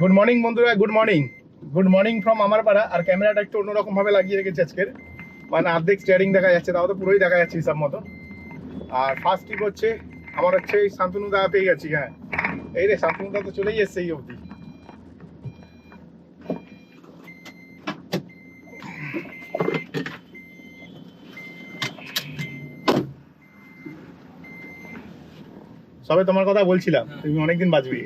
Good morning বন্ধুরা good morning good morning from আমার পাড়া আর ক্যামেরাটা একটু অন্যরকম ভাবে লাগিয়ে রেখেছি আজকের। মানে আর্ধেক স্টিয়ারিং দেখা যাচ্ছে, তাও তো পুরোই দেখা যাচ্ছে হিসাব মতো। আর ফার্স্ট ট্রিপ হচ্ছে, আমার হচ্ছে শান্তনুদা পেয়ে গেছি হ্যাঁ। এই রে শান্তনুদা তো চলেই এসছে এই অবধি। সবে তোমার কথা বলছিলাম তুমি অনেকদিন বাঁচবি।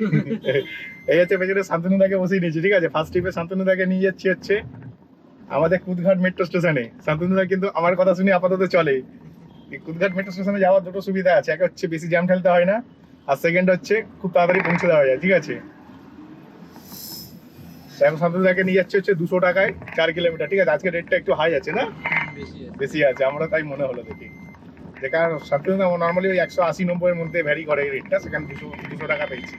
এই হচ্ছে পেছনে শান্তনুদাকে বসিয়ে নিয়েছি ঠিক আছে? ফার্স্ট ট্রিপে শান্তনুদাকে নিয়ে যাচ্ছি হচ্ছে আমাদের কুদঘাট মেট্রো স্টেশনে শান্তনুদা কিন্তু আমার কথা শুনে আপাতত চলে। কুদঘাট মেট্রো স্টেশনে যাওয়ার দুটো সুবিধা আছে। এক হচ্ছে বেশি জ্যাম ঠেলতে হয় না আর সেকেন্ড হচ্ছে খুব তাড়াতাড়ি পৌঁছে দেওয়া যায় ঠিক আছে? এখন শান্তনুদাকে নিয়ে যাচ্ছে হচ্ছে দুশো টাকায় চার কিলোমিটার ঠিক আছে? আজকে রেটটা একটু হাই আছে না। বেশি আছে। আমরা তাই মনে হলো দেখি। যেখানে শান্তনুদা নর্মালি ওই একশো আশি, নব্বইয়ের মধ্যে ভ্যারি করে এই রেটটা সেখানে দুশো দুশো টাকা পেয়েছি।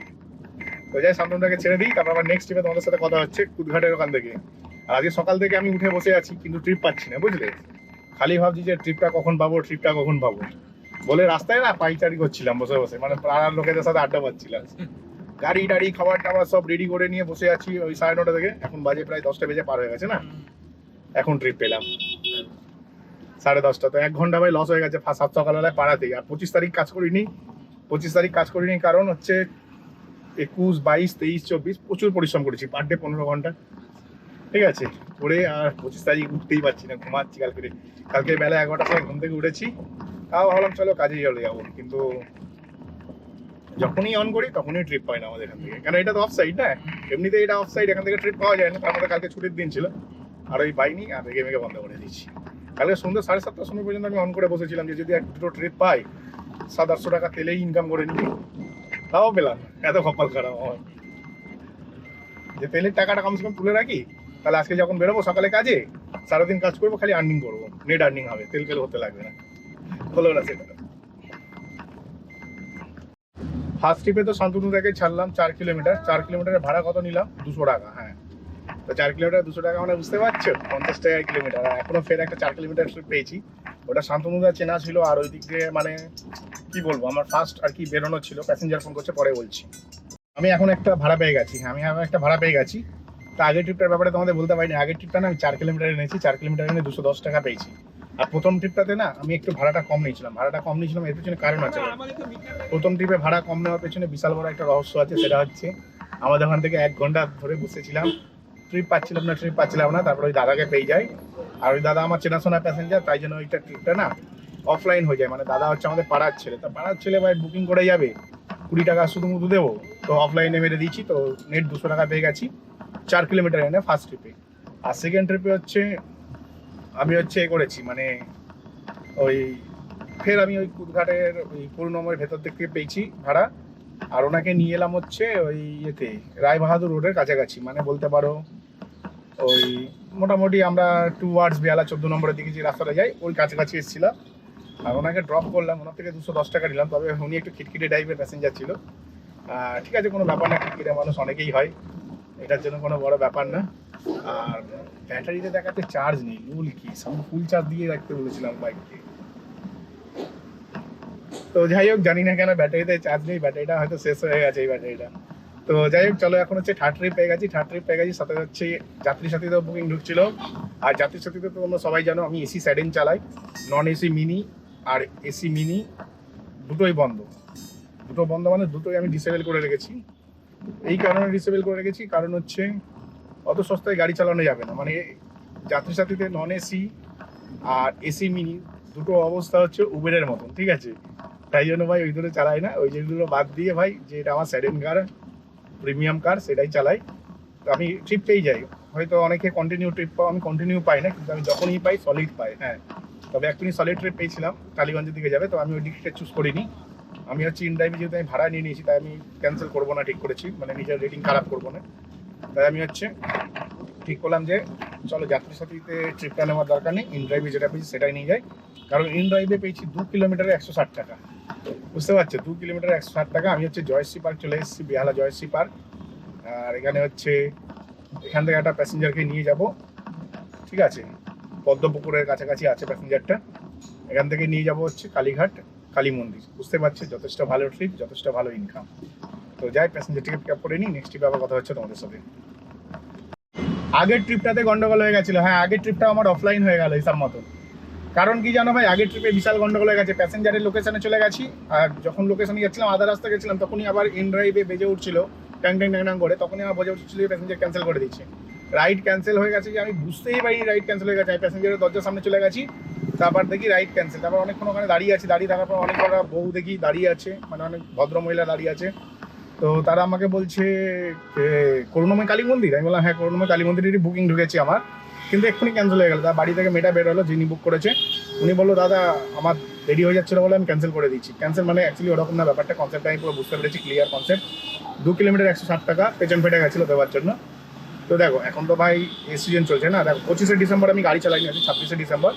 তো যাই শান্তনুদাকে ছেড়ে দিই, তারপর আবার নেক্সট ট্রিপে তোমাদের সাথে কথা হচ্ছে কুদঘাটের ওখান থেকে। আর আজকে সকাল থেকে আমি উঠে বসে আছি, কিন্তু ট্রিপ পাচ্ছি না, বুঝলে? খালি ভাবছি যে ট্রিপটা কখন পাবো ট্রিপটা কখন পাবো। বলে রাস্তায় না পাইচারি করছিলাম বসে বসে মানে পাড়ার লোকেদের সাথে আড্ডা পাচ্ছিলাম। গাড়ি টাড়ি, খাবার টাবার সব রেডি করে নিয়ে বসে আছি ওই সাড়ে নটা থেকে। এখন বাজে প্রায় দশটা বেজে পার হয়ে গেছে না? এখন ট্রিপ পেলাম। সাড়ে দশটা। তো এক ঘণ্টা ভাই লস হয়ে গেছে সাত সকালবেলায় পাড়াতেই। আর পঁচিশ তারিখ কাজ করিনি। পঁচিশ তারিখ কাজ করিনি কারণ হচ্ছে একুশ, বাইশ, তেইশ, চব্বিশ প্রচুর পরিশ্রম করেছি পার ডে পনেরো ঘণ্টা। ঠিক আছে? করে আর পঁচিশ তারিখ উঠতেই পারছি না, ঘুমাচ্ছি কালকে। কালকে বেলা এগারোটার সময় ঘুম থেকে উঠেছি। তাও ভাবলাম চলো কাজে চলে যাব। কিন্তু যখনই অন করি তখনই ট্রিপ পাই না আমাদের এখান থেকে। কারণ এটা তো অফ সাইড না? এমনিতে এটা অফ সাইড এখান থেকে ট্রিপ পাওয়া যায় না। তার মধ্যে কালকে ছুটির দিন ছিল। আর ওই পাইনি আর রেগে মেগে বন্ধ করে দিচ্ছি কালকে সন্ধ্যে সাড়ে সাতটার সময় পর্যন্ত আমি অন করে বসেছিলাম যে যদি এক দুটো ট্রিপ পাই, সাত আটশো টাকা তেলেই ইনকাম করে নিই তাও পেলাম এত কপাল খারাপ আমার। যে তেলের টাকাটা কমসে কম তুলে রাখি, তাহলে আজকে যখন বেরোবো সকালে কাজে, সারাদিন কাজ করব, খালি আর্নিং করব। নেট আর্নিং হবে, তেল ফেল হতে লাগবে না। হলো না সেটা। ফার্স্ট ট্রিপে তো শান্তনু থেকে ছাড়লাম চার কিলোমিটার চার কিলোমিটারের ভাড়া কত নিলাম? দুশো টাকা হ্যাঁ। তো চার কিলোমিটার দুশো টাকা মানে বুঝতে পারছ? পঞ্চাশ টাকা কিলোমিটার। আর এখনও ফের একটা চার কিলোমিটার ট্রিপ পেয়েছি। ওটা শান্তনুদা চেনা ছিল, আর ওই দিক দিয়ে মানে কি বলব, আমার ফার্স্ট আর কি বেরোনো ছিল। প্যাসেঞ্জার ফোন করছে, পরে বলছি। আমি এখন একটা ভাড়া পেয়ে গেছি। হ্যাঁ আমি এখন একটা ভাড়া পেয়ে গেছি। তো আগের ট্রিপটার ব্যাপারে তোমাদের বলতে পারিনি। আগের ট্রিপটা না, আমি চার কিলোমিটার এনেছি। চার কিলোমিটার এনে দুশো দশ টাকা পেয়েছি। আর প্রথম ট্রিপটাতে না, আমি একটু ভাড়াটা কম নিয়েছিলাম। ভাড়াটা কম নিয়েছিলাম, এর পেছনে কারণ আছে। প্রথম ট্রিপে ভাড়া কম নেওয়ার পেছনে বিশাল বড় একটা রহস্য আছে, সেটা হচ্ছে আমাদের ওখান থেকে এক ঘণ্টা ধরে বসেছিলাম। ট্রিপ পাচ্ছিলাম না ট্রিপ পাচ্ছিলাম না, তারপর ওই দাদাকে পেয়ে যাই। আর ওই দাদা আমার চেনাশোনা প্যাসেঞ্জার তাই জন্য ওইটা ট্রিপটা না অফলাইন হয়ে যায়। মানে দাদা হচ্ছে আমাদের পাড়ার ছেলে। তা পাড়ার ছেলে ভাই বুকিং করে যাবে, কুড়ি টাকা শুধু দেবো, তো অফলাইনে মেরে দিয়েছি, তো নেট দুশো টাকা পেয়ে গেছি। চার কিলোমিটার এনে ফার্স্ট ট্রিপে আর সেকেন্ড ট্রিপে হচ্ছে, আমি হচ্ছে এ করেছি মানে ওই ফের আমি ওই কুদঘাটের ওই পুরনমের ভেতর থেকে পেয়েছি ভাড়া। আর ওনাকে নিয়ে এলাম হচ্ছে ওই ইয়েতে রায় বাহাদুর রোডের কাছাকাছি। মানে বলতে পারো ওই মোটামুটি আমরা টু ওয়ার্ডস বেহালা চোদ্দ নম্বরের দিকে যে রাস্তাটা যাই ওই কাছাকাছি এসেছিলাম। আর ওনাকে ড্রপ করলাম, ওনার থেকে দুশো দশ টাকা নিলাম তবে উনি একটু খিটখিটে টাইপের প্যাসেঞ্জার ছিল। ঠিক আছে, কোনো ব্যাপার না, খিটখিটে মানুষ অনেকেই হয়। এটার জন্য কোনো বড় ব্যাপার না। আর ব্যাটারিতে দেখাতে চার্জ নেই। রুল কি? সব ফুল চার্জ দিয়ে রাখতে বলেছিলাম বাইককে তো যাই হোক, জানি না কেন ব্যাটারিতে চার্জ নেই। ব্যাটারিটা হয়তো শেষ হয়ে গেছে এই ব্যাটারিটা। তো যাই হোক, চলো এখন হচ্ছে থার্ড ট্রিপ পেয়ে গেছি। থার্ড ট্রিপ পেয়ে গেছি, সাথে হচ্ছে যাত্রী সাথীতেও বুকিং ঢুকছিল। আর যাত্রী সাথীতে তো তোমরা সবাই জানো, আমি এসি স্যাডেন চালাই নন এসি মিনি আর এসি মিনি দুটোই বন্ধ। দুটো বন্ধ মানে দুটোই আমি ডিসেবল করে রেখেছি। এই কারণে ডিসেবল করে রেখেছি, কারণ হচ্ছে অত সস্তায় গাড়ি চালানো যাবে না। মানে যাত্রী সাথীতে নন এসি আর এসি মিনি দুটো অবস্থা হচ্ছে উবেরের মতন, ঠিক আছে? তাই জন্য ভাই ওই দুটো চালাই না। ওই যেগুলো বাদ দিয়ে ভাই যেটা আমার সেডেন কার প্রিমিয়াম কার, সেটাই চালাই। তো আমি ট্রিপ পেয়ে যাই। হয়তো অনেকে কন্টিনিউ ট্রিপ পাও, আমি কন্টিনিউ পাই না, কিন্তু আমি যখনই পাই সলিড পাই হ্যাঁ। তবে একটুখানি সলিড ট্রিপ পেয়েছিলাম টালিগঞ্জের দিকে যাবে, তো আমি ওই দিকটা চুজ করিনি। আমি হচ্ছে ইনড্রাইভে যেহেতু আমি ভাড়া নিয়ে নিয়েছি, তাই আমি ক্যান্সেল করব না, ঠিক করেছি। মানে নিজের রেটিং খারাপ করব না। তাই আমি হচ্ছে ঠিক করলাম যে, চলো যাত্রী সাথীতে ট্রিপটা নেওয়ার দরকার নেই ইন ড্রাইভে যেটা পেয়েছি, সেটাই নিয়ে যাই। কারণ ইন ড্রাইভে পেয়েছি দু কিলোমিটারে একশো ষাট টাকা। বুঝতে পারছ? দু কিলোমিটার একশো ষাট টাকা। আমি হচ্ছে জয়শ্রী পার্ক চলে এসেছি, বেহালা জয়শ্রী পার্ক। আর এখানে হচ্ছে এখান থেকে একটা প্যাসেঞ্জারকে নিয়ে যাব। ঠিক আছে? পদ্মপুকুরের কাছাকাছি আছে প্যাসেঞ্জারটা। এখান থেকে নিয়ে যাব হচ্ছে কালীঘাট কালী মন্দির বুঝতে পারছি? যথেষ্ট ভালো ট্রিপ যথেষ্ট ভালো ইনকাম তো যাই প্যাসেঞ্জারটিকে পিক আপ করে নিই। নেক্সট ট্রিপে আবার কথা হচ্ছে তোমাদের সাথে। আগের ট্রিপটাতে গন্ডগোল হয়ে গেছিল। হ্যাঁ আগের ট্রিপটা আমার অফলাইন হয়ে গেল হিসাব মতো। কারণ কি জানো ভাই, আগের ট্রিপে বিশাল গন্ডগোল হয়ে গেছে প্যাসেঞ্জারের লোকেশনে চলে গেছি, আর যখন লোকেশনে যাচ্ছিলাম আধা রাস্তা গেছিলাম, তখনই আবার ইন ড্রাইভে বেজে উঠছিল, ট্যাং ট্যাং ট্যাং করে, তখনই আমার বোঝা উঠছিল প্যাসেঞ্জার ক্যান্সেল করে দিচ্ছে। রাইড ক্যান্সেল হয়ে গেছে যে আমি বুঝতেই পারিনি রাইড ক্যান্সেল হয়ে গেছে প্যাসেঞ্জারের দরজার সামনে চলে গেছি, তারপর দেখি রাইড ক্যান্সেল তারপর অনেকক্ষণ ওখানে দাঁড়িয়ে আছে, দাঁড়িয়ে থাকার পর অনেক বড় বউ দেখি দাঁড়িয়ে আছে মানে অনেক ভদ্র মহিলা দাঁড়িয়ে আছে। তো তারা আমাকে বলছে করুণাময় কালী মন্দির? আমি বললাম হ্যাঁ করুণাময় কালী মন্দিরেরই বুকিং ঢুকেছি আমার। কিন্তু এক্ষুনি ক্যান্সেল হয়ে গেল। তার বাড়ি থেকে মেয়েটা বের হলো, যিনি বুক করেছে। উনি বলল, দাদা, আমার দেরি হয়ে যাচ্ছিল বলে আমি ক্যান্সেল করে দিচ্ছি ক্যান্সেল মানে অ্যাকচুয়ালি ওরকম না, ব্যাপারটা কনসেপ্ট আমি পুরো বুঝতে পেরেছি ক্লিয়ার কনসেপ্ট দু কিলোমিটার একশো ষাট টাকা পেছন ফেটে গেছিল দেওয়ার জন্য। তো দেখো, এখন তো ভাই এই সিজন চলছে না। দেখো, পঁচিশে ডিসেম্বর আমি গাড়ি চালাইনি আছি ছাব্বিশে December.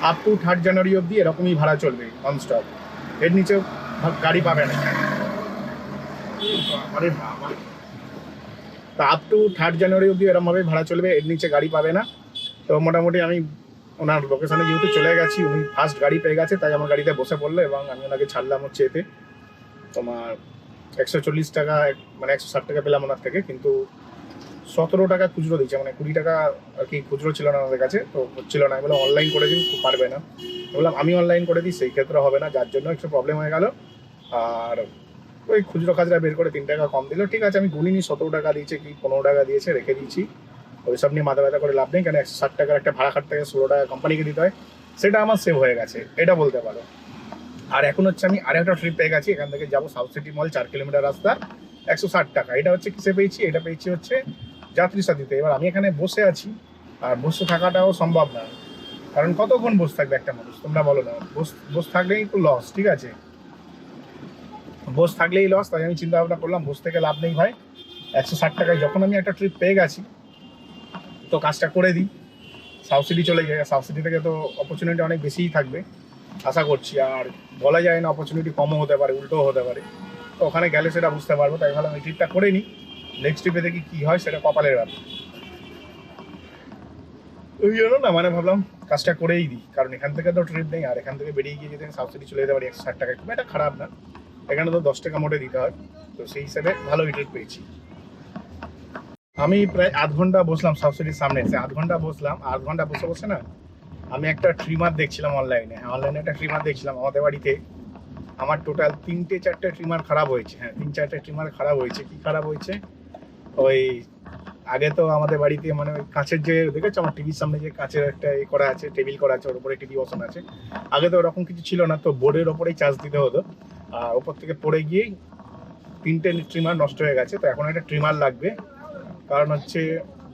Up to third January অবধি এরকমই ভাড়া চলবে নন স্টপ এর নিচেও ভা- গাড়ি পাবে না। তা আপ টু থার্ড জানুয়ারি অবধি এরমভাবে ভাড়া চলবে, এর নিচে গাড়ি পাবে না। তো মোটামুটি আমি ওনার লোকেশনে যেহেতু চলে গেছি, উনি ফার্স্ট গাড়ি পেয়ে গেছে, তাই আমার গাড়িতে বসে পড়ল এবং আমি ওনাকে ছাড়লাম হচ্ছে এতে তোমার একশো চল্লিশ টাকা মানে একশো ষাট টাকা পেলাম ওনার থেকে, কিন্তু সতেরো টাকা খুচরো দিচ্ছে মানে কুড়ি টাকা আর কি খুচরো ছিল না আমাদের কাছে, তো হচ্ছিল না। আমি বললাম অনলাইন করে দিন পারবে না। বললাম, আমি অনলাইন করে দিই, সেই ক্ষেত্রে হবে না, যার জন্য একটু প্রবলেম হয়ে গেল। আর ওই খুচরো খাজরা বের করে তিন টাকা কম দিল। ঠিক আছে, আমি গুনিনি, সতেরো টাকা দিয়েছে কি পনেরো টাকা দিয়েছে, রেখে দিয়েছি। ওইসব নিয়ে মাথা ব্যথা করে লাভ নেই কারণ একশো ষাট টাকার একটা ভাড়া খাট থেকে ষোলো টাকা কোম্পানিকে দিতে হয়, সেটা আমার সেভ হয়ে গেছে, এটা বলতে পারো। আর এখন হচ্ছে আমি আরেকটা ট্রিপ পেয়ে গেছি, এখান থেকে যাব সাউথ সিটি মল চার কিলোমিটার রাস্তা, একশো ষাট টাকা, এটা হচ্ছে কিসে পেয়েছি, এটা পেয়েছি হচ্ছে যাত্রী সাথীতে। এবার আমি এখানে বসে আছি, আর বসে থাকাটাও সম্ভব না, কারণ কতক্ষণ বসে থাকবে একটা মানুষ, তোমরা বলো না, বস, বসে থাকলেই তো লস ঠিক আছে? বস থাকলেই লস তাই আমি চিন্তা ভাবনা করলাম, বস থেকে লাভ নেই ভাই, একশো ষাট টাকায় যখন আমি একটা ট্রিপ পেয়ে গেছি তো কাজটা করে দিই। সিটি চলে সাউথ সিটি থেকে তো অপরচুনিটি অনেক বেশিই থাকবে, আশা করছি। আর বলা যায় না অপরচুনিটি কমও হতে পারে, উল্টোও হতে পারে। তো ওখানে গেলে সেটা বুঝতে পারব, তাই ভাবলাম এই ট্রিপটা করে নিই। নেক্সট ট্রিপে দেখি কী হয়, সেটা কপালের ব্যাপার। ওই জন্য না মানে ভাবলাম কাজটা করেই দিই। কারণ এখান থেকে তো ট্রিপ নেই, আর এখান থেকে বেরিয়ে গিয়ে যদি আমি সিটি চলে যেতে পারি, একশো ষাট টাকা খুব একটা খারাপ না। এখানে তো দশ টাকা মোটে দিতে হয়। তো সেই হিসাবে ভালো ট্রিপ পেয়েছি। আমি প্রায় আধ ঘণ্টা বসলাম সাউথ সিটির সামনে এসে আধ ঘণ্টা বসলাম, আধ ঘণ্টা বসে বসে না, আমি একটা ট্রিমার দেখছিলাম অনলাইনে হ্যাঁ অনলাইনে একটা ট্রিমার দেখছিলাম আমাদের বাড়িতে। আমার টোটাল তিনটে, চারটে ট্রিমার খারাপ হয়েছে। হ্যাঁ তিন, চারটে ট্রিমার খারাপ হয়েছে। কি খারাপ হয়েছে? ওই আগে তো আমাদের বাড়িতে মানে ওই কাঁচের যে, দেখেছ আমার টিভির সামনে যে কাঁচের একটা এ করা আছে টেবিল করা আছে, ওর উপরে টিভি বসানো আছে। আগে তো ওরকম কিছু ছিল না, তো বোর্ডের ওপরেই চার্জ দিতে হতো। আর ওপর থেকে পড়ে গিয়েই তিনটে ট্রিমার নষ্ট হয়ে গেছে, তো এখন একটা ট্রিমার লাগবে। কারণ হচ্ছে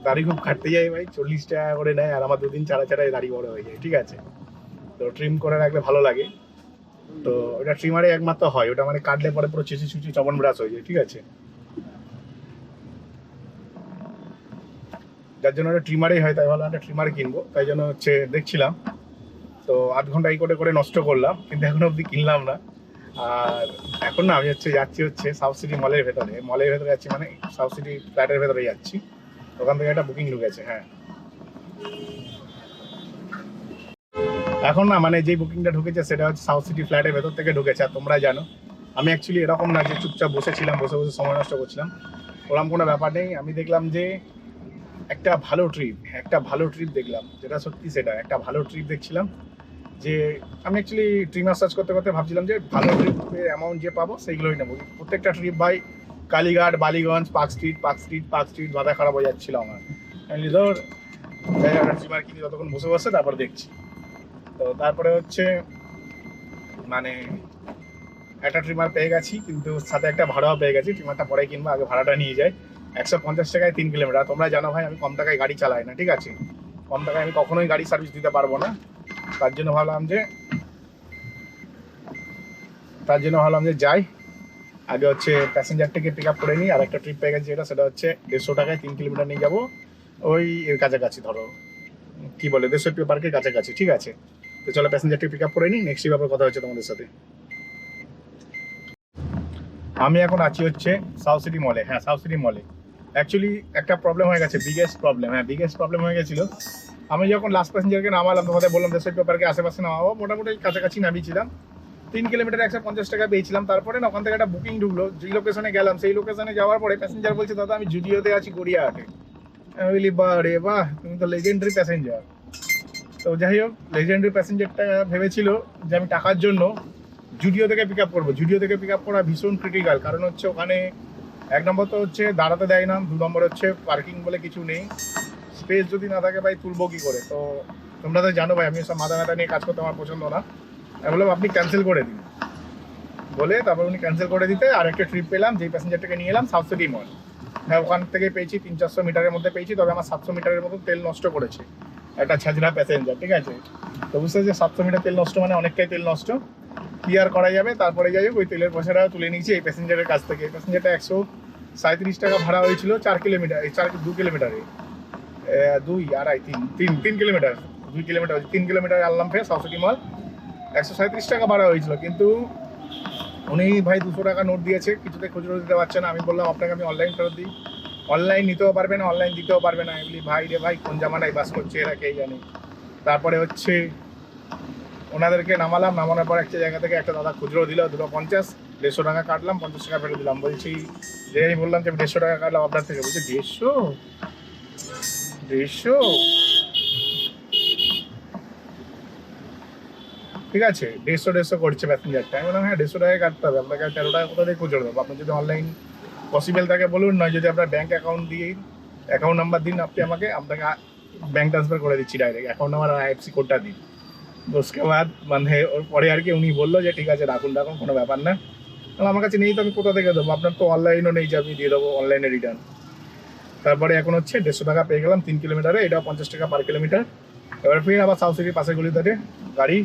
দাড়ি খুব কাটতে যায় ভাই, চল্লিশ টাকা করে নেয় আর আমার দুদিন ছাড়া ছাড়াই দাড়ি বড় হয়ে যায়, ঠিক আছে? তো ট্রিম করে রাখলে ভালো লাগে। তো ওটা ট্রিমারে একমাত্র হয়, ওটা মানে কাটলে পরে পুরো চিচি চুচি চবন ব্রাশ হয়ে যায়, ঠিক আছে? যার জন্য ওটা ট্রিমারেই হয়, তাই ভাবলাম একটা ট্রিমার কিনবো, তাই জন্য হচ্ছে দেখছিলাম। তো আধ ঘণ্টা এই করে করে নষ্ট করলাম, কিন্তু এখনও অবধি কিনলাম না। আর এখন না, আমি হচ্ছে যাচ্ছি হচ্ছে সাউথ সিটি মলের ভেতরে। মলের ভেতরে যাচ্ছি মানে সাউথ সিটি ফ্ল্যাটের ভেতরে যাচ্ছি। ওখান থেকে একটা বুকিং ঢুকেছে হ্যাঁ। এখন না মানে যে বুকিংটা ঢুকেছে সেটা হচ্ছে সাউথ সিটি ফ্ল্যাটের ভেতর থেকে ঢুকেছে, আর তোমরা জানো। আমি অ্যাকচুয়ালি এরকম না যে চুপচাপ বসেছিলাম, বসে বসে সময় নষ্ট করছিলাম। ওরকম কোনো ব্যাপার নেই। আমি দেখলাম যে একটা ভালো ট্রিপ একটা ভালো ট্রিপ দেখলাম। যেটা সত্যি সেটা, একটা ভালো ট্রিপ দেখছিলাম। যে আমি অ্যাকচুয়ালি ট্রিমার সার্চ করতে করতে ভাবছিলাম যে ভালো ট্রিপের অ্যামাউন্ট যে পাবো সেইগুলোই নেব। প্রত্যেকটা ট্রিপ ভাই Kalighat, Ballygunge, Park Street Park Street Park Street মাথা খারাপ হয়ে যাচ্ছিল আমার। আমি ধর একটা ট্রিমার কিনি যতক্ষণ বসে বসে তারপর দেখছি। তো তারপরে হচ্ছে মানে একটা ট্রিমার পেয়ে গেছি, কিন্তু সাথে একটা ভাড়াও পেয়ে গেছি। ট্রিমারটা পরে কিনবো, আগে ভাড়াটা নিয়ে যাই। একশো পঞ্চাশ টাকায় তিন কিলোমিটার তোমরা জানো ভাই, আমি কম টাকায় গাড়ি চালাই না, ঠিক আছে? কম টাকায় আমি কখনোই গাড়ি সার্ভিস দিতে পারব না। তার জন্য ভাবলাম যে, তার জন্য ভাবলাম যে যাই। আগে হচ্ছে প্যাসেঞ্জারটাকে পিক আপ করে নিই। আর একটা ট্রিপ পেয়ে গেছি যেটা, সেটা হচ্ছে দেড়শো টাকায় তিন কিলোমিটার নিয়ে যাব। ওই এর কাছাকাছি, ধরো, কি বলে, দেড়শো পার্কের কাছাকাছি, ঠিক আছে? তো চলো প্যাসেঞ্জারটি পিক আপ করে নিই। নেক্সট ব্যাপার কথা হচ্ছে তোমাদের সাথে। আমি এখন আছি হচ্ছে সাউথ সিটি মলে হ্যাঁ সাউথ সিটি মলে অ্যাকচুয়ালি একটা প্রবলেম হয়ে গেছে বিগেস্ট প্রবলেম হ্যাঁ বিগেস্ট প্রবলেম হয়ে গেছিল। আমি যখন লাস্ট প্যাসেঞ্জারকে নামালাম, তোমাদের বললাম দেশের পেপারকে আশেপাশে নামাবো, মোটামুটি কাছাকাছি নামিয়েছিলাম। তিন কিলোমিটার একশো পঞ্চাশ টাকা পেয়েছিলাম। তারপরে না, ওখান থেকে একটা বুকিং ঢুকলো। যে লোকেশনে গেলাম, সেই লোকেশনে যাওয়ার পরে প্যাসেঞ্জার বলছে, দাদা, আমি জুডিওতে আছি গড়িয়াহাটে। আমি বলি বা রে বাহ, তুমি তো লেজেন্ডারি প্যাসেঞ্জার তো যাই হোক লেজেন্ডারি প্যাসেঞ্জারটা ভেবেছিল যে আমি টাকার জন্য জুডিও থেকে পিক আপ করব। জুডিও থেকে পিক আপ করা ভীষণ ক্রিটিক্যাল কারণ হচ্ছে ওখানে এক নম্বর তো হচ্ছে দাঁড়াতে দেয় না, দু নম্বর হচ্ছে পার্কিং বলে কিছু নেই। স্পেস যদি না থাকে ভাই, তুলবো কি করে? তো তোমরা তো জানো ভাই আমি সব মাথা ব্যথা নিয়ে কাজ করতে আমার পছন্দ না। আমি বললাম, আপনি ক্যান্সেল করে দিন। বলে তারপর উনি ক্যান্সেল করে দিতে আর একটা ট্রিপ পেলাম, যেই প্যাসেঞ্জারটাকে নিয়ে এলাম সাউথ সিটি মল হ্যাঁ ওখান থেকে পেয়েছি তিন চারশো মিটারের মধ্যে পেয়েছি, তবে আমার সাতশো মিটারের মতো তেল নষ্ট করেছে। একটা ছাজরা প্যাসেঞ্জার ঠিক আছে? তো বুঝতে যে সাতশো মিটার তেল নষ্ট মানে অনেকটাই তেল নষ্ট। কি আর করা যাবে? তারপরে যাই হোক, ওই তেলের পয়সাটা তুলে নিয়েছি এই প্যাসেঞ্জারের কাছ থেকে। প্যাসেঞ্জারটা একশো সাঁত্রিশ টাকা ভাড়া হয়েছিল, চার কিলোমিটার, এই চার দু কিলোমিটারে। দুই, আড়াই, তিন তিন তিন কিলোমিটার। দুই কিলোমিটার তিন কিলোমিটার আনলাম ফের সাউথ সিটি মল। একশো সাঁত্রিশ টাকা ভাড়া হয়েছিল, কিন্তু উনি ভাই দুশো টাকা নোট দিয়েছে, কিছুতে খুচরো দিতে পারছে না। আমি বললাম, আপনাকে আমি অনলাইন ফেরত দিই। অনলাইন নিতেও পারবে না অনলাইন দিতেও পারবে না। আমি ভাই রে ভাই, কোন জামানায় বাস করছে এরা কে জানে? তারপরে হচ্ছে ওনাদেরকে নামালাম, নামানোর পর একটা জায়গা থেকে একটা দাদা খুচরো দিল, দুটো পঞ্চাশ, দেড়শো টাকা কাটলাম, পঞ্চাশ টাকা ফেরত দিলাম। বলছি, যে, আমি বললাম যে, আমি দেড়শো টাকা কাটলাম, আপনার থেকে। বলছি, দেড়শো? দৃশ্য। ঠিক আছে, দেড়শো দেড়শো করছে প্যাসেঞ্জারটা আমি বললাম হ্যাঁ দেড়শো টাকায় কাটতে হবে। আপনাকে তেরো টাকা কোথা থেকে খুচরো দেবো আপনি যদি অনলাইন পসিবল থাকে বলুন, নয় যদি আপনার ব্যাঙ্ক অ্যাকাউন্ট দিয়ে অ্যাকাউন্ট নাম্বার দিন আপনি আমাকে, আপনাকে ব্যাঙ্ক ট্রান্সফার করে দিচ্ছি ডাইরেক্ট অ্যাকাউন্ট নাম্বার আমার আইএফসি কোডটা দিন। উসকে বাদ মানে ওর পরে আর কি উনি বলল যে, ঠিক আছে, রাখুন রাখুন, কোনো ব্যাপার না। আমার কাছে নেই তো, আমি কোথা থেকে দেবো? আপনার তো অনলাইনও নেই যে, আমি দিয়ে দেবো অনলাইনে রিটার্ন তারপরে এখন হচ্ছে দেড়শো টাকা পেয়ে গেলাম, তিন কিলোমিটারে, এটাও পঞ্চাশ টাকা পার কিলোমিটার এবার ফির আবার সাউথ সিটির পাশে গলিতে গাড়ি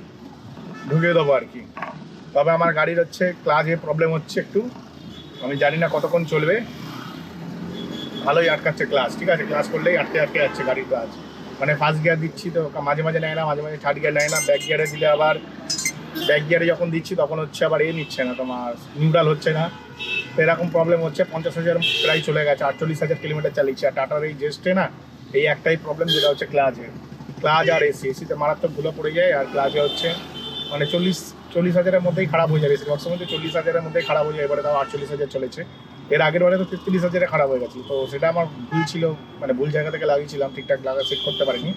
ঢুকিয়ে দেবো আর কি। তবে আমার গাড়ির হচ্ছে ক্লাচে প্রবলেম হচ্ছে একটু। আমি জানি না কতক্ষণ চলবে। ভালোই আটকাচ্ছে ক্লাস ঠিক আছে? ক্লাস করলেই আটকে আটকে যাচ্ছে গাড়ির ক্লাচ মানে ফার্স্ট গিয়ার দিচ্ছি তো মাঝে মাঝে নেয় না, মাঝে মাঝে থার্ড গিয়ার নেয় না। ব্যাক গিয়ারে দিলে আবার ব্যাক গিয়ারে যখন দিচ্ছি তখন হচ্ছে আবার এ নিচ্ছে না, তোমার নিউট্রাল হচ্ছে না। এরকম প্রবলেম হচ্ছে, পঞ্চাশ হাজার প্রায় চলে গেছে, আটচল্লিশ হাজার কিলোমিটার চালিয়েছে। আর টাটার এই জেস্টে না, এই একটাই প্রবলেম যেটা হচ্ছে ক্লাচের ক্লাজ আর এসি এসিতে মারাত্মক ধুলো পড়ে যায় আর ক্লাজে হচ্ছে মানে চল্লিশ চল্লিশ হাজারের মধ্যেই খারাপ হয়ে যাবে সবসময় তো চল্লিশ হাজারের মধ্যেই খারাপ হয়ে যায়, এবারে তাও আটচল্লিশ হাজার চলেছে। এর আগের বারে তো তেত্রিশ হাজারে খারাপ হয়ে গেছে তো সেটা আমার ভুল ছিল মানে ভুল জায়গা থেকে লাগিয়েছিলাম, ঠিকঠাক লাগা সেট করতে পারিনি।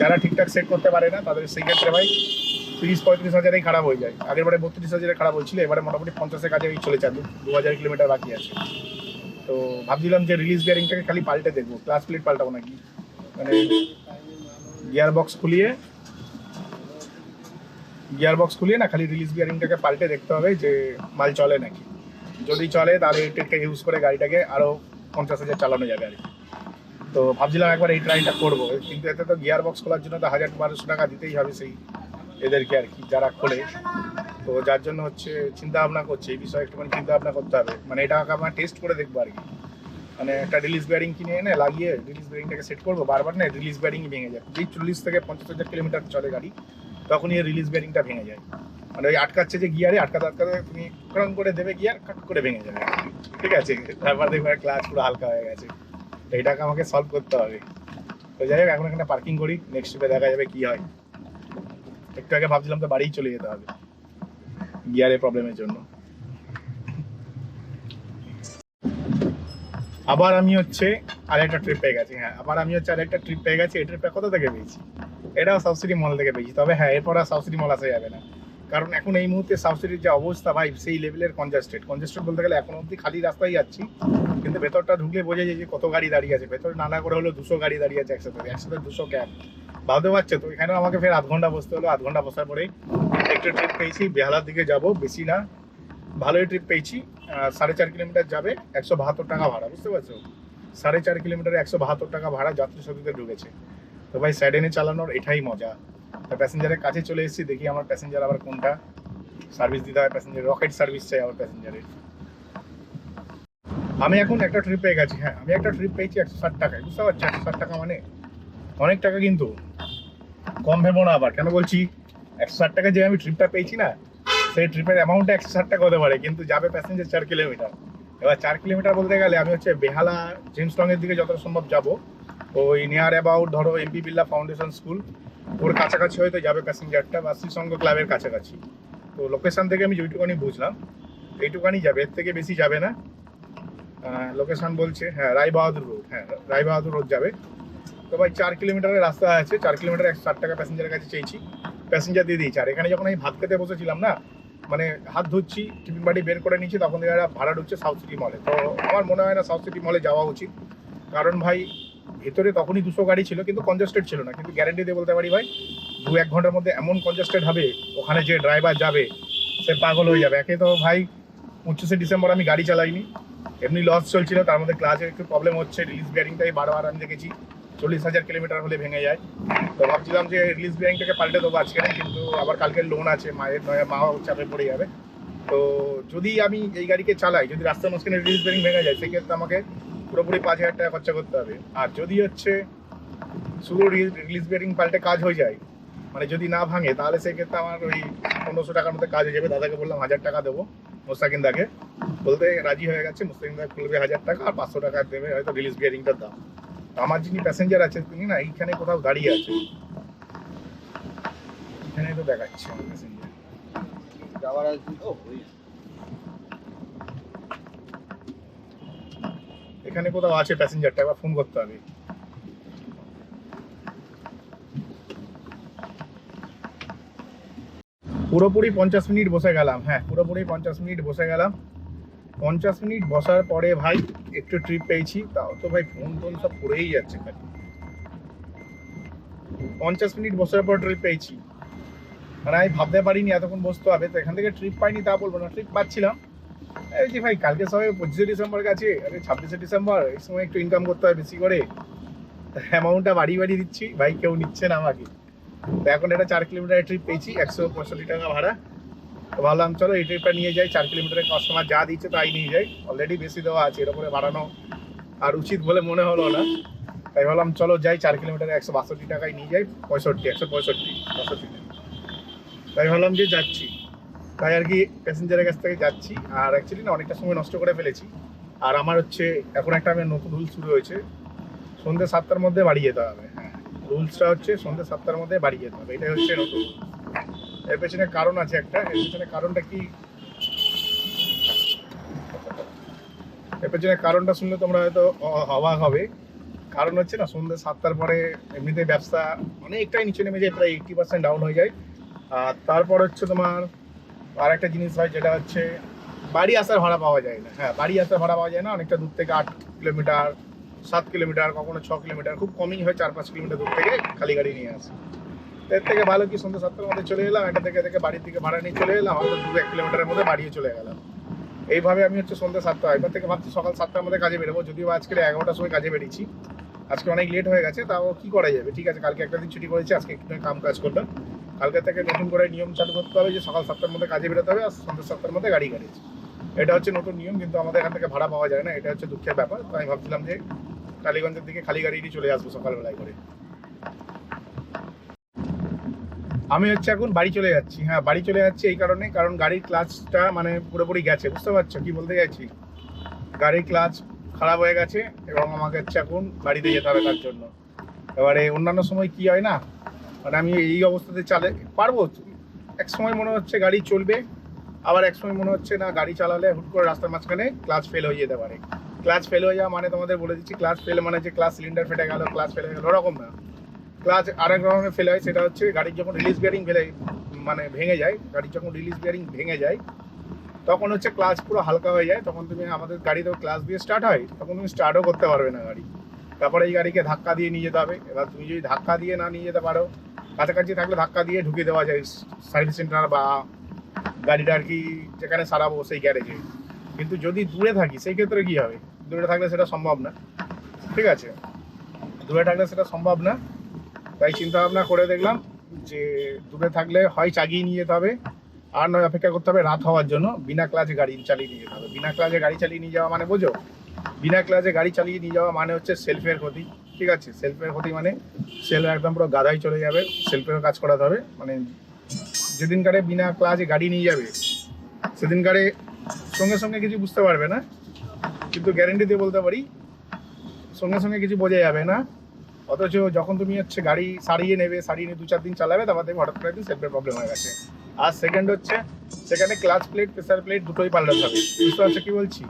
যারা ঠিকঠাক সেট করতে পারে না, তাদের সেই ক্ষেত্রে ভাই তিরিশ পঁয়ত্রিশ হাজারেই খারাপ হয়ে যায়। আগের বারে বত্রিশ হাজারে খারাপ হয়েছিল, এবারে মোটামুটি পঞ্চাশের কাছে চলেছে, আর দু- হাজার কিলোমিটার বাকি আছে। তো ভাবছিলাম যে রিলিজ বিয়ারিংটাকে খালি পাল্টে দেখব ক্লাস প্লেট পাল্টাবো নাকি? মানে গিয়ার বক্স খুলিয়ে গিয়ার বক্স খুলিয়ে না খালি রিলিজ বিয়ারিংটাকে পাল্টে দেখতে হবে যে মাল চলে নাকি। যদি চলে, তাহলে এই ইউজ করে গাড়িটাকে আরও পঞ্চাশ হাজার চালানো যাবে আর তো ভাবছিলাম একবার এই ট্রাইটা করব, কিন্তু এতে তো গিয়ার বক্স খোলার জন্য তো হাজার বারোশো টাকা দিতেই হবে সেই এদেরকে আর কি যারা খোলে। তো যার জন্য হচ্ছে চিন্তা ভাবনা করছে, এই বিষয়ে একটুখানি চিন্তা ভাবনা করতে হবে। মানে এটা আমার টেস্ট করে দেখব আর কি। মানে একটা রিলিজ ব্যারিং কিনে এনে লাগিয়ে রিলিজ ব্যারিংটাকে সেট করব, বারবার না রিলিজ ব্যারিংই ভেঙে যায়। যেই চল্লিশ থেকে পঞ্চাশ হাজার কিলোমিটার চলে গাড়ি, তখনই এই রিলিজ ব্যারিংটা ভেঙে যায়। মানে ওই আটকাচ্ছে যে গিয়ারে আটকাতে আটকাতে তুমি ক্রম করে দেবে গিয়ার কাট করে ভেঙে যাবে। ঠিক আছে? তারপর দেখবে ক্লাচ পুরো হালকা হয়ে গেছে। তো এটাকে আমাকে সলভ করতে হবে। তো যাই হোক, এখন এখানে পার্কিং করি। নেক্সট ট্রিপে দেখা যাবে কী হয়। একটু আগে ভাবছিলাম তো বাড়িই চলে যেতে হবে। গিয়ারের প্রবলেমের জন্য। আবার আমি হচ্ছে আরেকটা ট্রিপ পেয়ে গেছি হ্যাঁ। আবার আমি হচ্ছে আরেকটা ট্রিপ পেয়ে গেছি, এই ট্রিপটা কোথা থেকে পেয়েছি? এটাও সাবসিডি মল থেকে পেয়েছি, তবে হ্যাঁ এরপর আর সাবসিডি মল আসা যাবে না। কারণ এখন এই মুহূর্তে সাবসিডির যে অবস্থা ভাই, সেই লেভেলের কনজাস্টেড কনজাস্টেড বলতে গেলে এখন অবধি খালি রাস্তায় যাচ্ছি, কিন্তু ভেতরটা ঢুকলে বোঝা যায় যে কত গাড়ি দাঁড়িয়ে আছে। ভেতরে নানা করে হলো দুশো গাড়ি দাঁড়িয়ে আছে একসাথে একসাথে দুশো ক্যাব ভাবতে পারছ তো এখানেও আমাকে ফের আধ ঘণ্টা বসতে হলো। আধ ঘণ্টা বসার পরেই একটা ট্রিপ পেয়েছি। বেহালার দিকে যাব, বেশি না। ভালোই ট্রিপ পেয়েছি। সাড়ে চার কিলোমিটার যাবে, একশো বাহাত্তর টাকা ভাড়া, বুঝতে পারছ? সাড়ে চার কিলোমিটারে একশো বাহাত্তর টাকা ভাড়া যাত্রী সাথীতে ঢুকেছে। তো ভাই স্যাডেনে চালানোর এটাই মজা। তো প্যাসেঞ্জারের কাছে চলে এসেছি, দেখি আমার প্যাসেঞ্জার আবার কোনটা। সার্ভিস দিতে হয় প্যাসেঞ্জার, রকেট সার্ভিস চাই আমার প্যাসেঞ্জারের। আমি এখন একটা ট্রিপ পেয়ে গেছি হ্যাঁ। আমি একটা ট্রিপ পেয়েছি একশো ষাট টাকায়, বুঝতে পারছ? একশো ষাট টাকা মানে অনেক টাকা কিন্তু। কম ভেবো না আবার। কেন বলছি একশো ষাট টাকা যে আমি ট্রিপটা পেয়েছি না, সেই ট্রিপের অ্যামাউন্টটা একশো ষাট টাকা হতে পারে, কিন্তু যাবে প্যাসেঞ্জার চার কিলোমিটার এবার চার কিলোমিটার বলতে গেলে আমি হচ্ছে বেহালা জেমস্টং এর দিকে যতটা সম্ভব যাব। ওই নিয়ার অ্যাবাউট ধরো এমপি বিল্লা ফাউন্ডেশন স্কুল ওর কাছাকাছি হয়তো যাবে প্যাসেঞ্জারটা বা শ্রীসঙ্গ ক্লাবের কাছাকাছি। তো লোকেশন থেকে আমি যেইটুকানি বুঝলাম, এইটুকানি যাবে, এর থেকে বেশি যাবে না। লোকেশন বলছে হ্যাঁ রায়বাহাদুর রোড হ্যাঁ রায়বাহাদুর রোড যাবে। তো ভাই চার কিলোমিটারের রাস্তা আছে, চার কিলোমিটার একশো ষাট টাকা প্যাসেঞ্জারের কাছে চেয়েছি। প্যাসেঞ্জার দিয়ে দিয়েছি। আর এখানে যখন আমি ভাত খেতে বসেছিলাম না মানে হাত ধুচ্ছি, টিফিন বাড়ি বের করে নিচ্ছি তখন একটা ভাড়া ঢুকছে সাউথ সিটি মলে তো আমার মনে হয় না সাউথ সিটি মলে যাওয়া উচিত। কারণ ভাই, ভেতরে তখনই দুশো গাড়ি ছিল, কিন্তু কনজাস্টেড ছিল না। কিন্তু গ্যারেন্টি দিয়ে বলতে পারি ভাই, দু এক ঘণ্টার মধ্যে এমন কনজাস্টেড হবে, ওখানে যে ড্রাইভার যাবে, সে পাগল হয়ে যাবে। একে তো ভাই, পঁচিশে ডিসেম্বর আমি গাড়ি চালাইনি। এমনি লস চলছিল, তার মধ্যে ক্লাসের একটু প্রবলেম হচ্ছে রিলিজ বিয়ারিংটাই বারবার আমি দেখেছি। চল্লিশ হাজার কিলোমিটার হলে ভেঙে যায়। তো ভাবছিলাম যে রিলিজ বিয়ারিংটাকে পাল্টে দেবো আজকে, কিন্তু আবার কালকের লোন আছে, মায়ের নয় মাও চাপে পড়ে যাবে। তো যদি আমি এই গাড়িকে চালাই, যদি রাস্তার মাঝখানে রিলিজ বিয়ারিং ভেঙে যায়, সেক্ষেত্রে আমাকে পুরোপুরি পাঁচ হাজার টাকা খরচা করতে হবে। আর যদি হচ্ছে শুধু রিলিজ বিয়ারিং পাল্টে কাজ হয়ে যায় মানে যদি না ভাঙে, তাহলে সেক্ষেত্রে আমার ওই পনেরোশো টাকার মধ্যে কাজ হয়ে যাবে। দাদাকে বললাম হাজার টাকা দেবো মোস্তাকিন দাকে। বলতে রাজি হয়ে গেছে মুস্তাকিন দা খুলবে হাজার টাকা, আর পাঁচশো টাকা দেবে হয়তো রিলিজ বিয়ারিংটার দাম। আমার যিনি প্যাসেঞ্জার আছে তিনি না এইখানে কোথাও দাঁড়িয়ে আছে এখানে তো দেখাচ্ছে আমার প্যাসেঞ্জার যাওয়ার এখানে কোথাও আছে প্যাসেঞ্জারটা একবার ফোন করতে হবে। পুরোপুরি পঞ্চাশ মিনিট বসে গেলাম হ্যাঁ পুরোপুরি পঞ্চাশ মিনিট বসে গেলাম। পঞ্চাশ মিনিট বসার পরে ভাই একটু ট্রিপ পেয়েছি, তাও তো ভাই ফোন টোন সব পড়েই যাচ্ছে খালি। পঞ্চাশ মিনিট বসার পর ট্রিপ পেয়েছি। মানে আমি ভাবতে পারিনি এতক্ষণ বসতে হবে, তো এখান থেকে ট্রিপ পাইনি তা বলব না ট্রিপ পাচ্ছিলাম। এই যে ভাই, কালকে সবাই পঁচিশে ডিসেম্বর গেছে, আরে ছাব্বিশে ডিসেম্বর, এই সময় একটু ইনকাম করতে হয় বেশি করে। অ্যামাউন্টটা বাড়িয়ে বাড়িয়ে দিচ্ছি, ভাই কেউ নিচ্ছে না আমাকে। তো এখন একটা চার কিলোমিটার ট্রিপ পেয়েছি, একশো পঁয়ষট্টি টাকা ভাড়া। তো ভাবলাম চলো এই ট্রিপটা নিয়ে যাই, চার কিলোমিটারের কাস্টমার যা দিচ্ছে তাই নিয়ে যাই। অলরেডি বেশি দেওয়া আছে এর উপরে বাড়ানো আর উচিত বলে মনে হলো না। তাই ভাবলাম, চলো যাই, চার কিলোমিটারে একশো বাষট্টি টাকায় নিয়ে যাই, পঁয়ষট্টি, একশো পঁয়ষট্টি বাষট্টি তাই ভাবলাম যে যাচ্ছি। তাই আর কি প্যাসেঞ্জারের কাছ থেকে যাচ্ছি। আর অ্যাকচুয়ালি না, অনেকটা সময় নষ্ট করে ফেলেছি। আর আমার হচ্ছে, এখন একটা আমার নতুন রুল শুরু হয়েছে। সন্ধ্যে সাতটার মধ্যে বাড়ি যেতে হবে। হ্যাঁ রুলসটা হচ্ছে সন্ধ্যে সাতটার মধ্যে বাড়ি যেতে হবে। এটাই হচ্ছে নতুন। এর পেছনে কারণ আছে একটা। এর পেছনে কারণটা কি? এর পেছনে কারণটা শুনলে তোমরা হয়তো অবাক হবে। কারণ হচ্ছে না, সন্ধ্যে সাতটার পরে এমনিতে ব্যবসা অনেকটাই নিচে নেমে যায়, প্রায় এইটটি পার্সেন্ট ডাউন হয়ে যায়। আর তারপর হচ্ছে তোমার আর একটা জিনিস হয়, যেটা হচ্ছে বাড়ি আসার ভাড়া পাওয়া যায় না। হ্যাঁ বাড়ি আসার ভাড়া পাওয়া যায় না, অনেকটা দূর থেকে আট কিলোমিটার, সাত কিলোমিটার, কখনো ছ কিলোমিটার, খুব কমই হয় চার পাঁচ কিলোমিটার দূর থেকে খালি গাড়ি নিয়ে আসে। এর থেকে ভালো কি সন্ধ্যে সাতটার মধ্যে চলে এলাম এটা থেকে থেকে বাড়ির দিকে ভাড়া নিয়ে চলে এলাম, হয়তো দু এক কিলোমিটারের মধ্যে বাড়িয়ে চলে গেলাম। এইভাবে আমি হচ্ছে সন্ধ্যা সাতটা, এবার থেকে ভাবছি সকাল সাতটার মধ্যে কাজে বেরোবো, যদিও আজকে এগারোটার সময় কাজে বেরিয়েছি। আজকে অনেক লেট হয়ে গেছে, তাও কি করা যাবে? ঠিক আছে, কালকে একটা দিন ছুটি করেছি, আজকে একটু কাম কাজ করলাম। কালকে থেকে নতুন করে নিয়ম চালু করতে হবে যে সকাল সাতটার মধ্যে কাজে বেরোতে হবে আর সন্ধ্যা সাতটার মধ্যে গাড়ি গাড়ি। এটা হচ্ছে নতুন নিয়ম, কিন্তু আমাদের এখান থেকে ভাড়া পাওয়া যায় না, এটা হচ্ছে দুঃখের ব্যাপার। তো আমি ভাবছিলাম যে টালিগঞ্জের দিকে খালি গাড়ি চলে আসব সকালবেলায় করে। আমি হচ্ছে এখন বাড়ি চলে যাচ্ছি। হ্যাঁ বাড়ি চলে যাচ্ছি এই কারণে, কারণ গাড়ির ক্লাচটা মানে পুরোপুরি গেছে, বুঝতে পারছ? কি বলতে চাইছি? গাড়ির ক্লাচ খারাপ হয়ে গেছে এবং আমাকে হচ্ছে এখন বাড়িতে যেতে হবে তার জন্য। এবারে অন্যান্য সময় কি হয় না? মানে আমি এই অবস্থাতে চালে, পারব। এক সময় মনে হচ্ছে গাড়ি চলবে, আবার এক সময় মনে হচ্ছে না গাড়ি চালালে হুট করে রাস্তার মাঝখানে ক্লাচ ফেল হয়ে যেতে পারে। ক্লাচ ফেল হয়ে যাওয়া মানে তোমাদের বলে দিচ্ছি ক্লাচ ফেল মানে যে ক্লাচ সিলিন্ডার ফেটে গেল ক্লাচ ফেলে গেল, ওরকম না। ক্লাচ আরেক রকমের ফেলে হয়, সেটা হচ্ছে গাড়ির যখন রিলিজ বিয়ারিং ফেলে মানে ভেঙে যায়, গাড়ির যখন রিলিজ বিয়ারিং ভেঙে যায়, তখন হচ্ছে ক্লাচ পুরো হালকা হয়ে যায়, তখন তুমি আমাদের গাড়ি তো ক্লাচ দিয়ে স্টার্ট হয়, তখন তুমি স্টার্টও করতে পারবে না গাড়ি। তারপরে এই গাড়িকে ধাক্কা দিয়ে নিয়ে যেতে হবে, এবার তুমি যদি ধাক্কা দিয়ে না নিয়ে যেতে পারো, কাছাকাছি থাকলে ধাক্কা দিয়ে ঢুকিয়ে দেওয়া যায় সার্ভিস সেন্টার বা গাড়িটা আর কি যেখানে সারাবো সেই গ্যারেজে কিন্তু যদি দূরে থাকি, সেই ক্ষেত্রে কি হবে? দূরে থাকলে সেটা সম্ভব না, ঠিক আছে? দূরে থাকলে সেটা সম্ভব না তাই চিন্তা ভাবনা করে দেখলাম যে দূরে থাকলে হয় চাগিয়ে নিয়ে যেতে হবে। আর নয়, অপেক্ষা করতে হবে রাত হওয়ার জন্য। বিনা ক্লাচে গাড়ি চালিয়ে নিয়ে যেতে হবে। বিনা ক্লাচে গাড়ি চালিয়ে নিয়ে যাওয়া মানে বোঝো? বিনা ক্লাচে গাড়ি চালিয়ে নিয়ে যাওয়া মানে হচ্ছে সেলফের ক্ষতি। ঠিক আছে? সেলফের ক্ষতি মানে সেলফ একদম পুরো গাদাই চলে যাবে সেলফেরও কাজ করাতে হবে। মানে যেদিনকারে বিনা ক্লাচে গাড়ি নিয়ে যাবে সেদিনকারে সঙ্গে সঙ্গে কিছু বুঝতে পারবে না। কিন্তু গ্যারেন্টি দিয়ে বলতে পারি, সঙ্গে সঙ্গে কিছু বোঝা যাবে না। অথচ যখন তুমি হচ্ছে গাড়ি সারিয়ে নেবে, সারিয়ে নিয়ে দু চার দিন চালাবে তারপর হঠাৎ করে একদিন সেলফের প্রবলেম হয়ে গেছে। আর সেকেন্ড হচ্ছে, সেখানে ক্লাচ প্লেট প্রেসার প্লেট দুটোই পাল্টাতে হবে। বুঝতে পারছ কি বলছি?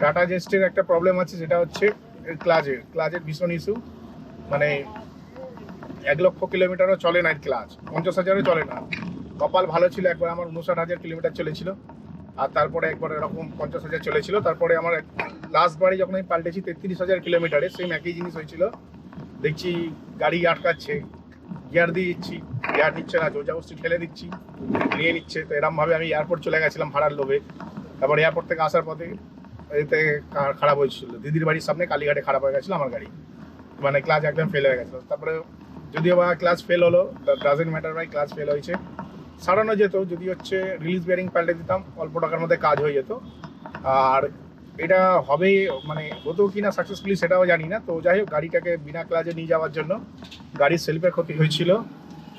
টাটা জেস্টের একটা প্রবলেম আছে যেটা হচ্ছে ক্লাচের ক্লাচের ভীষণ ইস্যু মানে এক লক্ষ কিলোমিটারও চলে না ক্লাচ পঞ্চাশ হাজারও চলে না। কপাল ভালো ছিল একবার, আমার উনষাট হাজার কিলোমিটার চলেছিল। আর তারপরে একবার এরকম পঞ্চাশ হাজার চলেছিল। তারপরে আমার লাস্ট বারে যখন আমি পাল্টেছি, তেত্রিশ হাজার কিলোমিটারে সেম একই জিনিস হয়েছিল। দেখছি গাড়ি আটকাচ্ছে গিয়ার দিয়ে দিচ্ছি গিয়ার নিচ্ছে না, জোর জাবস্তি ঠেলে দিচ্ছি, নিয়ে নিচ্ছে। তো এরমভাবে আমি এয়ারপোর্ট চলে গেছিলাম ভাড়ার লোভে। তারপর এয়ারপোর্ট থেকে আসার পথে এতে খারাপ হয়েছিল। দিদির বাড়ির সামনে কালীঘাটে খারাপ হয়ে গেছিল আমার গাড়ি। মানে ক্লাচ একদম ফেল হয়ে গেছিল। তারপরে যদিও বা ক্লাস ফেল হলো ডাজেন্ট ম্যাটার ভাই ক্লাস ফেল হয়েছে। সারানো যেত, যদি হচ্ছে রিলিজ বেয়ারিং পাল্টে দিতাম, অল্প টাকার মধ্যে কাজ হয়ে যেত। আর এটা হবে মানে হতো কি না সাকসেসফুলি সেটাও জানি না। তো যাই হোক, গাড়িটাকে বিনা ক্লাজে নিয়ে যাওয়ার জন্য গাড়ির সেলফের ক্ষতি হয়েছিল।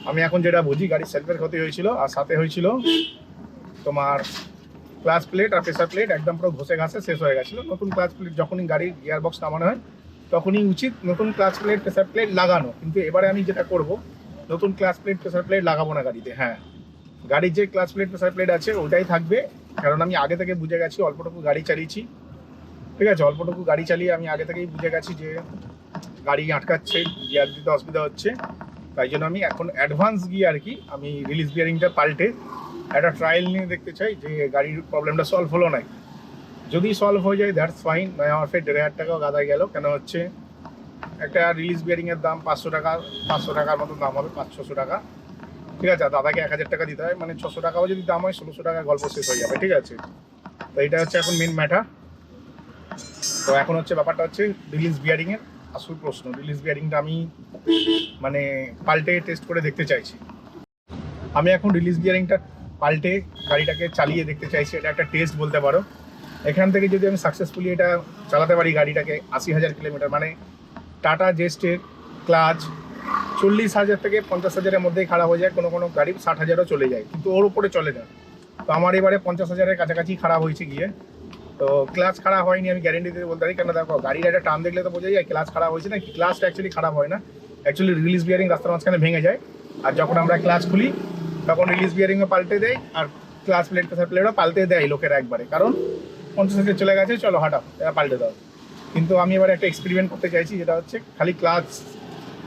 আমি এখন যেটা বুঝি, গাড়ির সেলফের ক্ষতি হয়েছিল আর সাথে হয়েছিল তোমার ক্লাস প্লেট আর প্রেসার প্লেট একদম পুরো ঘষে ঘাসে শেষ হয়ে গেছিল। নতুন ক্লাস প্লেট যখনই গাড়ির গিয়ার বক্স নামানো হয়, তখনই উচিত নতুন ক্লাস প্লেট প্রেসার প্লেট লাগানো। কিন্তু এবারে আমি যেটা করব, নতুন ক্লাস প্লেট প্রেসার প্লেট লাগাবো না গাড়িতে হ্যাঁ। গাড়ির যে ক্লাস প্লেট প্রেসার প্লেট আছে, ওটাই থাকবে। কারণ আমি আগে থেকে বুঝে গেছি, অল্পটুকু গাড়ি চালিয়েছি। ঠিক আছে, অল্পটুকু গাড়ি চালিয়ে আমি আগে থেকেই বুঝে গেছি যে গাড়ি আটকাচ্ছে, গিয়ার দিতে অসুবিধা হচ্ছে। তাই জন্য আমি এখন অ্যাডভান্স গিয়ে আর কি আমি রিলিজ বিয়ারিংটা পাল্টে একটা ট্রায়াল নিয়ে দেখতে চাই যে গাড়ির প্রবলেমটা সলভ হলো নাকি যদি সলভ হয়ে যায় দ্যাটস ফাইন নয় আমার ফের দেড় হাজার টাকাও গাদা গেল। কেন হচ্ছে, একটা রিলিজ বিয়ারিংয়ের দাম পাঁচশো টাকা, পাঁচশো টাকার মতো দাম হবে, পাঁচ ছশো টাকা। ঠিক আছে, দাদাকে এক হাজার টাকা দিতে হয় মানে ছশো টাকাও যদি দাম হয়, ষোলোশো টাকা গল্প শেষ হয়ে যাবে, ঠিক আছে। তো এটা হচ্ছে এখন মেন ম্যাটার তো এখন হচ্ছে ব্যাপারটা হচ্ছে রিলিজ বিয়ারিংয়ের আসল প্রশ্ন। রিলিজ বিয়ারিংটা আমি মানে পাল্টে টেস্ট করে দেখতে চাইছি। আমি এখন রিলিজ বিয়ারিংটা পাল্টে গাড়িটাকে চালিয়ে দেখতে চাইছি। এটা একটা টেস্ট বলতে পারো। এখান থেকে যদি আমি সাকসেসফুলি এটা চালাতে পারি গাড়িটাকে আশি হাজার কিলোমিটার মানে টাটা জেস্টের ক্লাচ চল্লিশ হাজার থেকে পঞ্চাশ হাজারের মধ্যেই খারাপ হয়ে যায়। কোনো কোনো গাড়ি ষাট হাজারও চলে যায়, কিন্তু ওর উপরে চলে না। তো আমার এবারে পঞ্চাশ হাজারের কাছাকাছি খারাপ হয়েছে গিয়ে। তো ক্লাস খারাপ হয়নি, আমি গ্যারেন্টি দিতে বলতে পারি। কেন দেখো, গাড়ির একটা টান দেখলে তো বোঝা যায় ক্লাচ খারাপ হয়েছে না ক্লাসটা অ্যাকচুয়ালি খারাপ হয় না। অ্যাকচুয়ালি রিলিজ বিয়ারিং রাস্তার মাঝখানে ভেঙে যায়। আর যখন আমরা ক্লাস খুলি, তখন রিলিজ বিয়ারিংও পাল্টে দেয়, আর ক্লাস প্লেট প্রেসার প্লেটও পাল্টে দেয় লোকেরা একবারে। কারণ পঞ্চাশ হাজার চলে গেছে, চলো হাঁটাও, এরা পাল্টে দাও। কিন্তু আমি এবার একটা এক্সপেরিমেন্ট করতে চাইছি, যেটা হচ্ছে খালি ক্লাস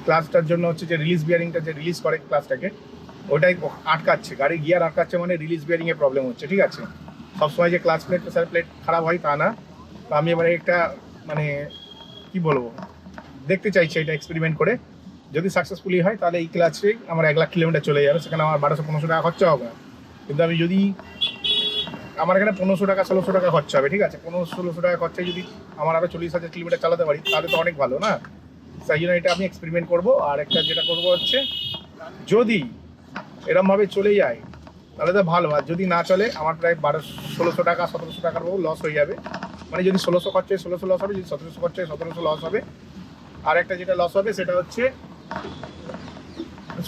ক্লাসটার জন্য হচ্ছে যে রিলিজ বিয়ারিংটা যে রিলিজ করে ক্লাসটাকে ওটাই আটকাচ্ছে। গাড়ি গিয়ার আটকাচ্ছে মানে রিলিজ বিয়ারিংয়ে প্রবলেম হচ্ছে, ঠিক আছে? সবসময় যে ক্লাচ প্লেট প্রেসার প্লেট খারাপ হয় তা না। তো আমি এবারে একটা মানে কি বলব? দেখতে চাইছি এটা এক্সপেরিমেন্ট করে। যদি সাকসেসফুলি হয়, তাহলে এই ক্লাচে আমার এক লাখ কিলোমিটার চলে যাবে। সেখানে আমার বারোশো, পনেরোশো টাকা খরচা হবে। কিন্তু আমি যদি, আমার এখানে পনেরোশো টাকা, ষোলোশো টাকা খরচা হবে, ঠিক আছে? পনেরো ষোলোশো টাকা খরচায় যদি আমার আরও চল্লিশ হাজার কিলোমিটার চালাতে পারি, তাহলে তো অনেক ভালো, না? তাই জন্য এটা আমি এক্সপেরিমেন্ট করব। আর একটা যেটা করব হচ্ছে, যদি এরমভাবে চলে যায় তাহলে তো ভালো। আর যদি না চলে, আমার প্রায় বারোশো ষোলোশো টাকা, সতেরোশো টাকার লস হয়ে যাবে। মানে যদি ষোলোশো খরচায় ষোলোশো লস হবে, যদি সতেরোশো খরচায় সতেরোশো লস হবে। আর একটা যেটা লস হবে, সেটা হচ্ছে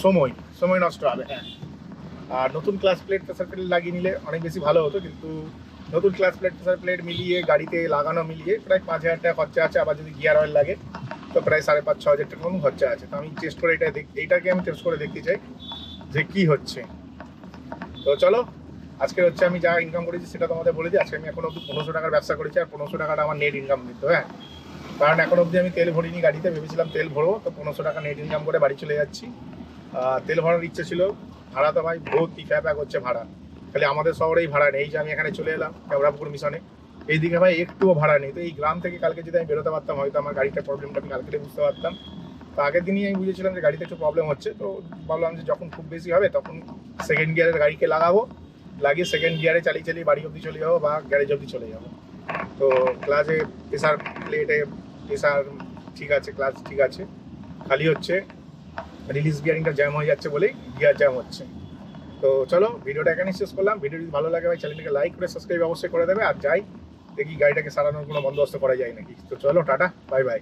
সময়। সময় নষ্ট হবে হ্যাঁ। আর নতুন ক্লাস প্লেট প্রেসার প্লেট লাগিয়ে নিলে অনেক বেশি ভালো হতো, কিন্তু নতুন ক্লাস প্লেট প্রেসার প্লেট মিলিয়ে, গাড়িতে লাগানো মিলিয়ে প্রায় পাঁচ হাজার টাকা খরচা আছে, আবার যদি গিয়ার অয়েল লাগে, তো প্রায় সাড়ে পাঁচ, ছ হাজার টাকা মতো খরচা আছে। তো আমি টেস্ট করে এটা এইটাকে আমি টেস্ট করে দেখতে চাই যে কি হচ্ছে। তো চলো, আজকে হচ্ছে আমি যা ইনকাম করেছি সেটা তোমাদের বলে দিই। আজকে আমি এখন অব্দি পনেরোশো টাকার ব্যবসা করেছি আর পনেরোশো টাকাটা আমার নেট ইনকাম দিত হ্যাঁ? কারণ এখন অবধি আমি তেল ভরিনি গাড়িতে, ভেবেছিলাম তেল ভরবো, তো পনেরোশো টাকা নেট ইনকাম করে বাড়ি চলে যাচ্ছি। তেল ভরার ইচ্ছে ছিল, ভাড়া তো ভাই ভর্তি ফ্যাপ এক হচ্ছে ভাড়া। খালি আমাদের শহরেই ভাড়া নেই যে আমি এখানে চলে এলাম কেওড়াপুর মিশনে এইদিকে ভাই একটুও ভাড়া নেই, তো এই গ্রাম থেকে কালকে যদি আমি বেরোতে পারতাম, হয়তো আমার গাড়িটার প্রবলেমটা আমি কালকে বুঝতে পারতাম। তো আগের দিনই আমি বুঝেছিলাম যে গাড়িতে একটু প্রবলেম হচ্ছে, তো ভাবলাম যে যখন খুব বেশি হবে তখন সেকেন্ড গিয়ারের গাড়িকে লাগাবো, লাগিয়ে সেকেন্ড গিয়ারে চালিয়ে চালিয়ে বাড়ি অবধি চলে যাব বা গ্যারেজ অবধি চলে যাব। তো ক্লাসে প্রেসার প্লেটে প্রেসার ঠিক আছে ক্লাস ঠিক আছে, খালি হচ্ছে রিলিজ গিয়ারিংটা জ্যাম হয়ে যাচ্ছে বলেই গিয়ার জ্যাম হচ্ছে। তো চলো ভিডিওটা এখানে শেষ করলাম। ভিডিও যদি ভালো লাগে ভাই চ্যানেলটাকে লাইক করে সাবস্ক্রাইব অবশ্যই করে দেবে। আর যাই, দেখি গাড়িটাকে সারানোর কোনো বন্দোবস্ত করা যায় নাকি। তো চলো, টাটা বাই বাই